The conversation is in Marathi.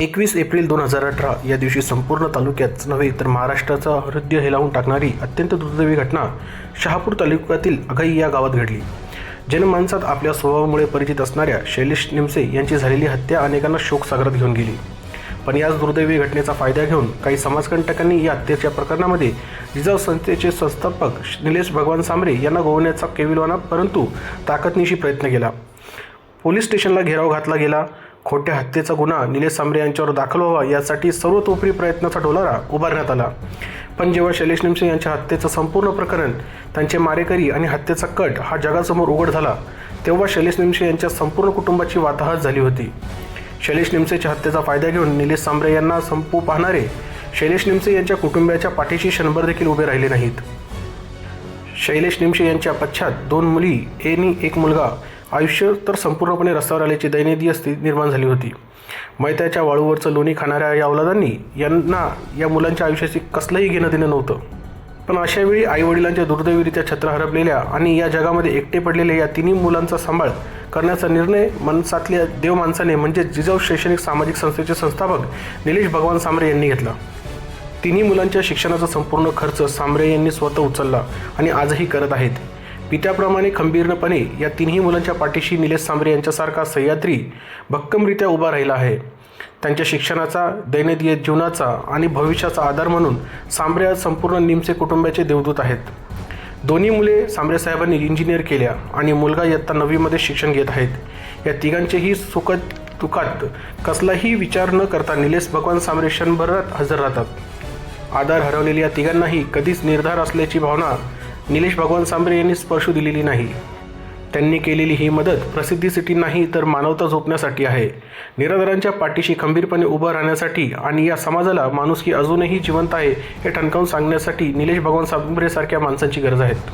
एकवीस एप्रिल दोन हजार अठरा या दिवशी संपूर्ण तालुक्यात नव्हे तर महाराष्ट्राचा हृदय हेलावून टाकणारी अत्यंत दुर्दैवी घटना शहापूर तालुक्यातील अघई या गावात घडली. जनमानसात आपल्या स्वभावामुळे परिचित असणाऱ्या शैलेश निमसे यांची झालेली हत्या अनेकांना शोकसागरात घेऊन गेली. पण याच दुर्दैवी घटनेचा फायदा घेऊन काही समाजकंटकांनी या हत्येच्या प्रकरणामध्ये जिजाऊ संस्थेचे संस्थापक निलेश भगवान सांबरे यांना गोवण्याचा केविलवाना परंतु ताकदनिशी प्रयत्न केला. पोलीस स्टेशनला घेराव घातला गेला. खोट्या हत्येचा गुन्हा निलेश सांबरे यांच्यावर दाखल व्हावा यासाठी सर्वतोपरी प्रयत्नाचा डोलारा उभारण्यात आला. पण जेव्हा शैलेश निमसे यांच्या हत्येचं संपूर्ण प्रकरण त्यांचे मारेकरी आणि हत्येचा कट हा जगासमोर उघड झाला तेव्हा शैलेश निमसे यांच्या संपूर्ण कुटुंबाची वाताहत झाली होती. शैलेश निमसेच्या हत्येचा फायदा घेऊन निलेश सांबरे यांना संपू पाहणारे शैलेश निमसे यांच्या कुटुंबियाच्या पाठीशी क्षणभर देखील उभे राहिले नाहीत. शैलेश निमशे यांच्या पश्चात दोन मुली आणि एक मुलगा आयुष्य तर संपूर्णपणे रस्त्यावर आल्याची दयनीय स्थिती निर्माण झाली होती. मैत्याच्या वाळूवरचं लोणी खाणाऱ्या या औलादांनी यांना या मुलांच्या आयुष्याशी कसलंही घेणं देणं नव्हतं. पण अशावेळी आईवडिलांच्या दुर्दैवीरित्या छत्र हरपलेल्या आणि या जगामध्ये एकटे पडलेल्या या तिन्ही मुलांचा सांभाळ करण्याचा निर्णय मनसातल्या देव माणसाने म्हणजे जिजाऊ शैक्षणिक सामाजिक संस्थेचे संस्थापक निलेश भगवान सांबरे यांनी घेतला. तिन्ही मुलांच्या शिक्षणाचा संपूर्ण खर्च सांबरे यांनी स्वतः उचलला आणि आजही करत आहेत. पित्याप्रमाणे खंबीरपणे या तिन्ही मुलांच्या पाठीशी निलेश सांबरे यांच्यासारखा सह्याद्री भक्कमरित्या उभा राहिला आहे. त्यांच्या शिक्षणाचा दैनंदिन जीवनाचा आणि भविष्याचा आधार म्हणून सांबरे आज संपूर्ण निमसे कुटुंबाचे देवदूत आहेत. दोन्ही मुले सांबरे साहेबांनी इंजिनियर केल्या आणि मुलगा इयत्ता नववीमध्ये शिक्षण घेत आहेत. या तिघांचेही सुखद दुःखात कसलाही विचार न करता निलेश भगवान सांबरे क्षणभरात हजर राहतात. आधार हरवलेल्या या तिघांनाही कधीच निर्धार असल्याची भावना निलेश भगवान सांबरे यांनी स्पर्शू दिलेली नाही. त्यांनी केलेली ही मदत प्रसिद्धीसाठी नाही तर मानवता झोपण्यासाठी आहे. निराधारांच्या पाठीशी खंबीरपणे उभं राहण्यासाठी आणि या समाजाला माणुसकी अजूनही जिवंत आहे हे ठणकावून सांगण्यासाठी निलेश भगवान सांबरेसारख्या माणसांची गरज आहेत